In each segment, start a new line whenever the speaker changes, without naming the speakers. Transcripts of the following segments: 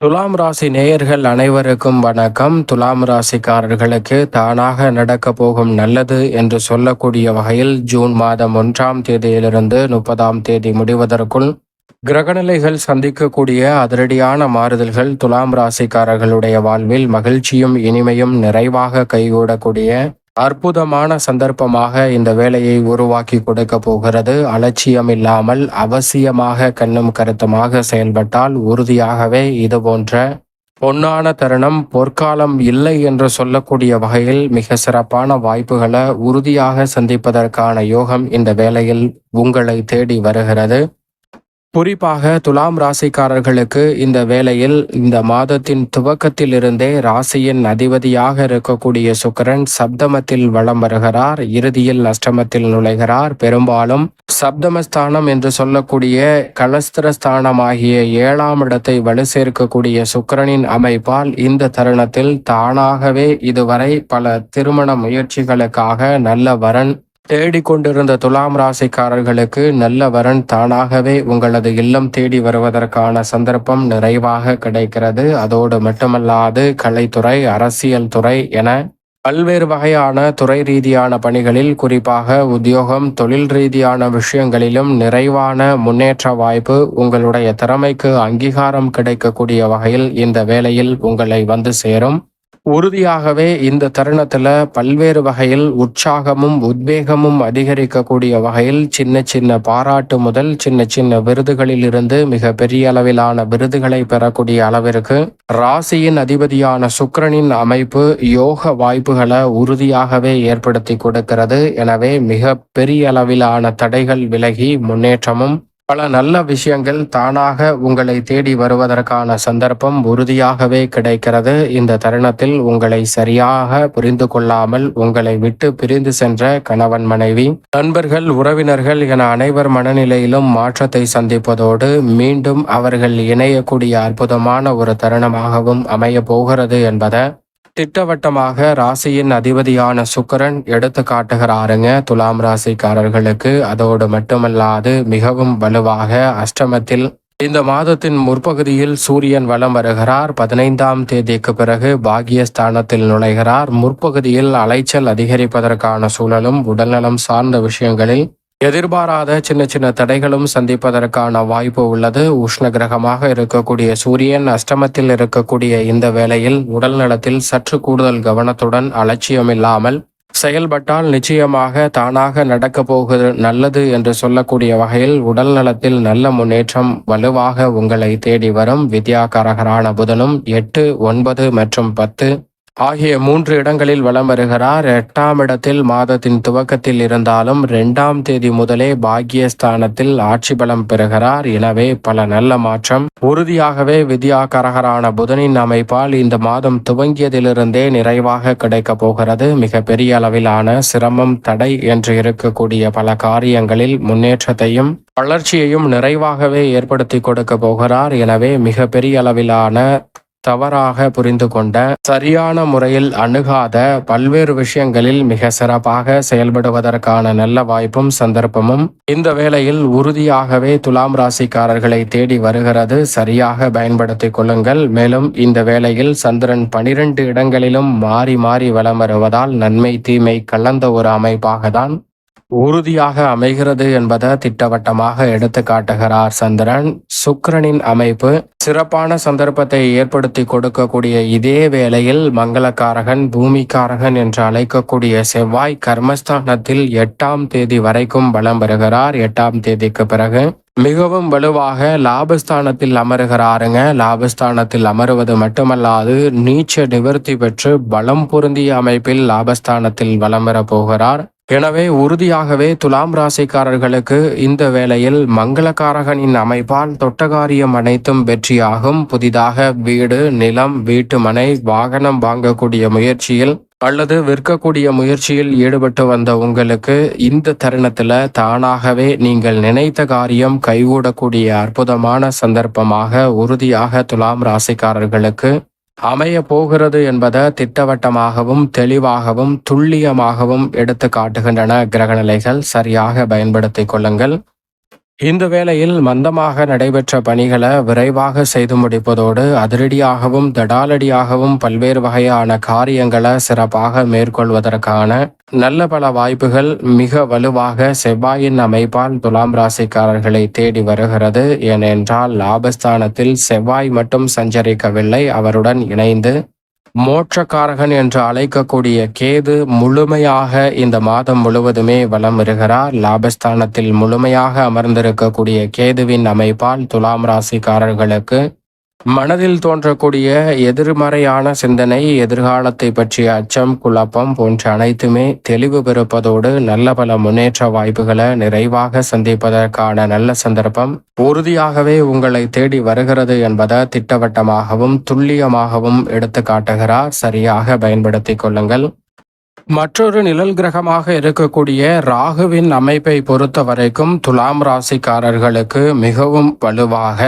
துலாம் ராசி நேயர்கள் அனைவருக்கும் வணக்கம். துலாம் ராசிக்காரர்களுக்கு தானாக நடக்க போகும் நல்லது என்று சொல்லக்கூடிய வகையில் ஜூன் மாதம் ஒன்றாம் தேதியிலிருந்து முப்பதாம் தேதி முடிவதற்குள் கிரகநிலைகள் சந்திக்கக்கூடிய அதிரடியான மாறுதல்கள் துலாம் ராசிக்காரர்களுடைய வாழ்வில் மகிழ்ச்சியும் இனிமையும் நிறைவாக கைகூடக்கூடிய அற்புதமான சந்தர்ப்பமாக இந்த வேலையை உருவாக்கி கொடுக்க போகிறது. அலட்சியம் இல்லாமல் அவசியமாக கண்ணும் கருத்துமாக செயல்பட்டால் உறுதியாகவே இது போன்ற பொன்னான தருணம் பொற்காலம் இல்லை என்று சொல்லக்கூடிய வகையில் மிக சிறப்பான வாய்ப்புகளை உறுதியாக சந்திப்பதற்கான யோகம் இந்த வேலையில் உங்களை தேடி வருகிறது. குறிப்பாக துலாம் ராசிக்காரர்களுக்கு இந்த வேளையில் இந்த மாதத்தின் துவக்கத்திலிருந்தே ராசியின் அதிபதியாக இருக்கக்கூடிய சுக்கரன் சப்தமத்தில் வளம் வருகிறார் இறுதியில் அஷ்டமத்தில் நுழைகிறார். பெரும்பாலும் சப்தமஸ்தானம் என்று சொல்லக்கூடிய கலஸ்திரஸ்தானமாகிய ஏழாம் இடத்தை வலு சேர்க்கக்கூடிய சுக்கரனின் அமைப்பால் இந்த தருணத்தில் தானாகவே இதுவரை பல திருமண முயற்சிகளுக்காக நல்ல வரன் தேடிக்கொண்டிருந்த துலாம் ராசிக்காரர்களுக்கு நல்ல வரன் தானாகவே உங்களது இல்லம் தேடி வருவதற்கான சந்தர்ப்பம் நிறைவாக கிடைக்கிறது. அதோடு மட்டுமல்லாது கலைத்துறை அரசியல் துறை என பல்வேறு வகையான துறை ரீதியான பணிகளில் குறிப்பாக உத்தியோகம் தொழில் ரீதியான விஷயங்களிலும் நிறைவான முன்னேற்ற வாய்ப்பு உங்களுடைய திறமைக்கு அங்கீகாரம் கிடைக்கக்கூடிய வகையில் இந்த வேளையில் உங்களை வந்து சேரும். உறுதியாகவே இந்த தருணத்துல பல்வேறு வகையில் உற்சாகமும் உத்வேகமும் அதிகரிக்கக்கூடிய வகையில் சின்ன சின்ன பாராட்டு முதல் சின்ன சின்ன விருதுகளில் இருந்து மிக பெரிய அளவிலான விருதுகளை பெறக்கூடிய அளவிற்கு ராசியின் அதிபதியான சுக்கரனின் அமைப்பு யோக வாய்ப்புகளை உறுதியாகவே ஏற்படுத்தி கொடுக்கிறது. எனவே மிக பெரிய அளவிலான தடைகள் விலகி முன்னேற்றமும் பல நல்ல விஷயங்கள் தானாக உங்களை தேடி வருவதற்கான சந்தர்ப்பம் உறுதியாகவே கிடைக்கிறது. இந்த தருணத்தில் உங்களை சரியாக புரிந்து கொள்ளாமல் உங்களை விட்டு பிரிந்து சென்ற கணவன் மனைவி நண்பர்கள் உறவினர்கள் என அனைவர் மனநிலையிலும் மாற்றத்தை சந்திப்பதோடு மீண்டும் அவர்கள் இணையக்கூடிய அற்புதமான ஒரு தருணமாகவும் அமைய போகிறது என்பதை திட்டவட்டமாக ராசியின் அதிபதியான சுக்கரன் எடுத்து காட்டுகிறாருங்க. துலாம் ராசிக்காரர்களுக்கு அதோடு மட்டுமல்லாது மிகவும் வலுவாக அஷ்டமத்தில் இந்த மாதத்தின் முற்பகுதியில் சூரியன் வலம் வருகிறார். பதினைந்தாம் தேதிக்கு பிறகு பாகியஸ்தானத்தில் நுழைகிறார். முற்பகுதியில் அலைச்சல் அதிகரிப்பதற்கான சூழலும் உடல்நலம் சார்ந்த விஷயங்களில் எதிர்பாராத சின்ன சின்ன தடைகளும் சந்திப்பதற்கான வாய்ப்பு உள்ளது. உஷ்ண கிரகமாக இருக்கக்கூடிய சூரியன் அஷ்டமத்தில் இருக்கக்கூடிய இந்த வேளையில் உடல் நலத்தில் சற்று கூடுதல் கவனத்துடன் அலட்சியமில்லாமல் செயல்பட்டால் நிச்சயமாக தானாக நடக்க போகுது நல்லது என்று சொல்லக்கூடிய வகையில் உடல் நலத்தில் நல்ல முன்னேற்றம் வலுவாக உங்களை தேடி வரும். வித்யாகாரகரான புதனும் எட்டு ஒன்பது மற்றும் பத்து ஆகிய மூன்று இடங்களில் வலம் வருகிறார். எட்டாம் இடத்தில் மாதத்தின் துவக்கத்தில் இருந்தாலும் இரண்டாம் தேதி முதலே பாக்கியஸ்தானத்தில் ஆட்சி பலம் பெறுகிறார். எனவே பல நல்ல மாற்றம். உறுதியாகவே வித்யாகரகரான புதனின் அமைப்பால் இந்த மாதம் துவங்கியதிலிருந்தே நிறைவாக கிடைக்கப் போகிறது. மிக பெரிய அளவிலான சிரமம் தடை என்று இருக்கக்கூடிய பல காரியங்களில் முன்னேற்றத்தையும் வளர்ச்சியையும் நிறைவாகவே ஏற்படுத்தி கொடுக்க போகிறார். எனவே மிக பெரிய அளவிலான தவறாக புரிந்து கொண்ட சரியான முறையில் அணுகாத பல்வேறு விஷயங்களில் மிக சிறப்பாக செயல்படுவதற்கான நல்ல வாய்ப்பும் சந்தர்ப்பமும் இந்த வேளையில் உறுதியாகவே துலாம் ராசிக்காரர்களை தேடி வருகிறது. சரியாக பயன்படுத்திக் கொள்ளுங்கள். மேலும் இந்த வேளையில் சந்திரன் பனிரெண்டு இடங்களிலும் மாறி மாறி வலம் வருவதால் நன்மை தீமை கலந்த ஒரு அமைப்பாக தான் உறுதியாக அமைகிறது என்பதை திட்டவட்டமாக எடுத்து காட்டுகிறார் சந்திரன். சுக்கரனின் அமைப்பு சிறப்பான சந்தர்ப்பத்தை ஏற்படுத்தி கொடுக்கக்கூடிய இதே வேளையில் மங்களக்காரகன் பூமிக்காரகன் என்று அழைக்கக்கூடிய செவ்வாய் கர்மஸ்தானத்தில் எட்டாம் தேதி வரைக்கும் பலம் பெறுகிறார். எட்டாம் தேதிக்கு பிறகு மிகவும் வலுவாக லாபஸ்தானத்தில் அமருகிறாருங்க. லாபஸ்தானத்தில் அமருவது மட்டுமல்லாது நீச்ச நிவர்த்தி பெற்று பலம் பொருந்திய அமைப்பில் லாபஸ்தானத்தில் வலம் பெற போகிறார். எனவே உறுதியாகவே துலாம் ராசிக்காரர்களுக்கு இந்த வேளையில் மங்களக்காரகனின் அமைப்பால் தொட்டகாரியம் அனைத்தும் வெற்றியாகும். புதிதாக வீடு நிலம் வீட்டு மனை வாகனம் வாங்கக்கூடிய முயற்சியில் அல்லது விற்கக்கூடிய முயற்சியில் ஈடுபட்டு வந்த உங்களுக்கு இந்த தருணத்துல தானாகவே நீங்கள் நினைத்த காரியம் கைகூடக்கூடிய அற்புதமான சந்தர்ப்பமாக உறுதியாக துலாம் ராசிக்காரர்களுக்கு அமைய போகிறது என்பதை திட்டவட்டமாகவும் தெளிவாகவும் துல்லியமாகவும் எடுத்து காட்டுகின்றன கிரகநிலைகள். சரியாக பயன்படுத்திக் கொள்ளுங்கள். இந்த வேளையில் மந்தமாக நடைபெற்ற பணிகளை விரைவாக செய்து முடிப்பதோடு அதிரடியாகவும் தடாலடியாகவும் பல்வேறு வகையான காரியங்களை சிறப்பாக மேற்கொள்வதற்கான நல்ல பல வாய்ப்புகள் மிக வலுவாக செவ்வாயின் அமைப்பால் துலாம் ராசிக்காரர்களை தேடி வருகிறது. ஏனென்றால் லாபஸ்தானத்தில் செவ்வாய் மட்டும் சஞ்சரிக்கவில்லை அவருடன் இணைந்து மோட்சக்காரகன் என்று அழைக்கக்கூடிய கேது முழுமையாக இந்த மாதம் முழுவதுமே வலம் வருகிறார். லாபஸ்தானத்தில் முழுமையாக அமர்ந்திருக்கக்கூடிய கேதுவின் அமைப்பால் துலாம் ராசிக்காரர்களுக்கு மனதில் தோன்றக்கூடிய எதிர்மறையான சிந்தனை எதிர்காலத்தை பற்றிய அச்சம் குழப்பம் போன்ற அனைத்துமே தெளிவு பெறுப்பதோடு நல்ல பல முன்னேற்ற வாய்ப்புகளை நிறைவாக சந்திப்பதற்கான நல்ல சந்தர்ப்பம். உறுதியாகவே உங்களை தேடி வருகிறது என்பதை திட்டவட்டமாகவும் துல்லியமாகவும் எடுத்து காட்டுகிறார் சரியாக பயன்படுத்திக் கொள்ளுங்கள். மற்றொரு நிழல் கிரகமாக இருக்கக்கூடிய ராகுவின் அமைப்பை பொறுத்த வரைக்கும் துலாம் ராசிக்காரர்களுக்கு மிகவும் வலுவாக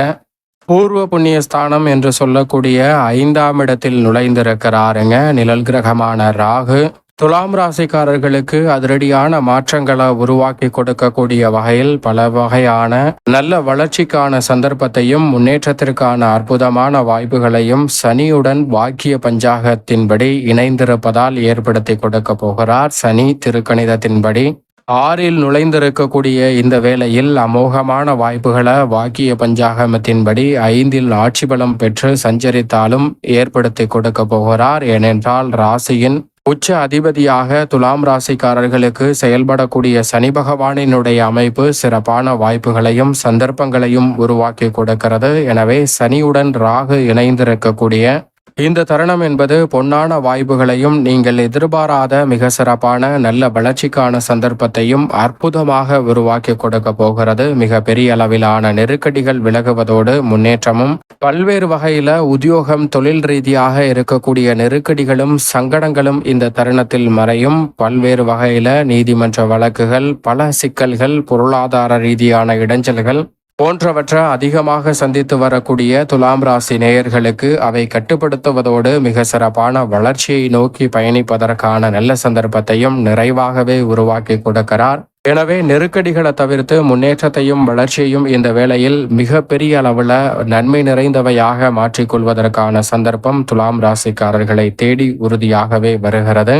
பூர்வ புண்ணிய ஸ்தானம் என்று சொல்லக்கூடிய ஐந்தாம் இடத்தில் நுழைந்திருக்கிறாருங்க. நிழல் கிரகமான ராகு. துலாம் ராசிக்காரர்களுக்கு அதிரடியான மாற்றங்களை உருவாக்கி கொடுக்கக்கூடிய வகையில் பல வகையான நல்ல வளர்ச்சிக்கான சந்தர்ப்பத்தையும் முன்னேற்றத்திற்கான அற்புதமான வாய்ப்புகளையும் சனியுடன் வாக்கிய பஞ்சாகத்தின்படி இணைந்திருப்பதால் ஏற்படுத்தி கொடுக்க போகிறார். சனி திருக்கணிதத்தின்படி ஆறில் நுழைந்திருக்கக்கூடிய இந்த வேளையில் அமோகமான வாய்ப்புகளை வாக்கிய பஞ்சாகமத்தின்படி ஐந்தில் ஆட்சி பலம் பெற்று சஞ்சரித்தாலும் ஏற்படுத்தி கொடுக்க போகிறார். ஏனென்றால் ராசியின் உச்ச அதிபதியாக துலாம் ராசிக்காரர்களுக்கு செயல்படக்கூடிய சனி பகவானினுடைய அமைப்பு சிறப்பான வாய்ப்புகளையும் சந்தர்ப்பங்களையும் உருவாக்கி கொடுக்கிறது. எனவே சனியுடன் ராகு இணைந்திருக்கக்கூடிய இந்த தருணம் என்பது பொன்னான வாய்ப்புகளையும் நீங்கள் எதிர்பாராத மிக சிறப்பான நல்ல வளர்ச்சிக்கான சந்தர்ப்பத்தையும் அற்புதமாக உருவாக்கி கொடுக்க போகிறது. மிக பெரிய அளவிலான நெருக்கடிகள் விலகுவதோடு முன்னேற்றமும் பல்வேறு வகையில உத்தியோகம் தொழில் ரீதியாக இருக்கக்கூடிய நெருக்கடிகளும் சங்கடங்களும் இந்த தருணத்தில் மறையும். பல்வேறு வகையில நீதிமன்ற வழக்குகள் பல சிக்கல்கள் பொருளாதார ரீதியான இடைஞ்சல்கள் போன்றவற்றை அதிகமாக சந்தித்து வரக்கூடிய துலாம் ராசி நேயர்களுக்கு அவை கட்டுப்படுத்துவதோடு மிக சிறப்பான வளர்ச்சியை நோக்கி பயணிப்பதற்கான நல்ல சந்தர்ப்பத்தையும் நிறைவாகவே உருவாக்கி கொடுக்கிறார். எனவே நெருக்கடிகளை தவிர்த்து முன்னேற்றத்தையும் வளர்ச்சியையும் இந்த வேளையில் மிக பெரிய அளவில் நன்மை நிறைந்தவையாக மாற்றிக்கொள்வதற்கான சந்தர்ப்பம் துலாம் ராசிக்காரர்களை தேடி உறுதியாகவே வருகிறது.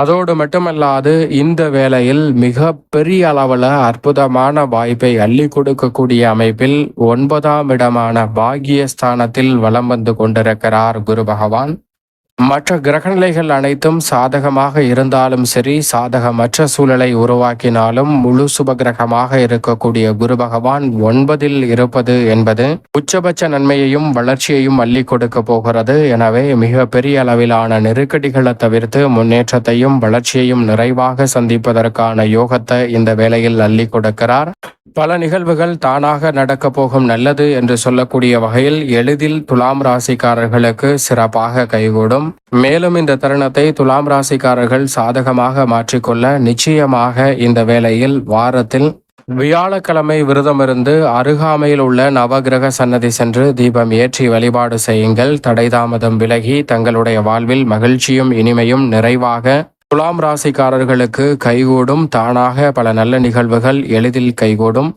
அதோடு மட்டுமல்லாது இந்த வேளையில் மிக பெரிய அளவில் அற்புதமான வாய்ப்பை அள்ளி கொடுக்கக்கூடிய அமைப்பில் ஒன்பதாம் இடமான பாகியஸ்தானத்தில் வலம் வந்து கொண்டிருக்கிறார் குரு பகவான். மற்ற கிரகநிலைகள் அனைத்தும் சாதகமாக இருந்தாலும் சரி சாதகமற்ற சூழலை உருவாக்கினாலும் முழு சுப கிரகமாக இருக்கக்கூடிய குரு பகவான் ஒன்பதில் இருப்பது என்பது உச்சபட்ச நன்மையையும் வளர்ச்சியையும் அள்ளி கொடுக்க போகிறது. எனவே மிக பெரிய அளவிலான நெருக்கடிகளை தவிர்த்து முன்னேற்றத்தையும் வளர்ச்சியையும் நிறைவாக சந்திப்பதற்கான யோகத்தை இந்த வேளையில் அள்ளி கொடுக்கிறார். பல நிகழ்வுகள் தானாக நடக்கப் போகும் நல்லது என்று சொல்லக்கூடிய வகையில் எளிதில் துலாம் ராசிக்காரர்களுக்கு சிறப்பாக கைகூடும். மேலும் இந்த தருணத்தை துலாம் ராசிக்காரர்கள் சாதகமாக மாற்றிக்கொள்ள நிச்சயமாக இந்த வேளையில் வாரத்தில் வியாழக்கிழமை விரதமிருந்து அருகாமையில் உள்ள நவகிரக சன்னதி சென்று தீபம் ஏற்றி வழிபாடு செய்யுங்கள். தடைதாமதம் விலகி தங்களுடைய வாழ்வில் மகிழ்ச்சியும் இனிமையும் நிறைவாக துலாம் ராசிக்காரர்களுக்கு கைகூடும் தானாக பல நல்ல நிகழ்வுகள் எளிதில் கைகூடும்.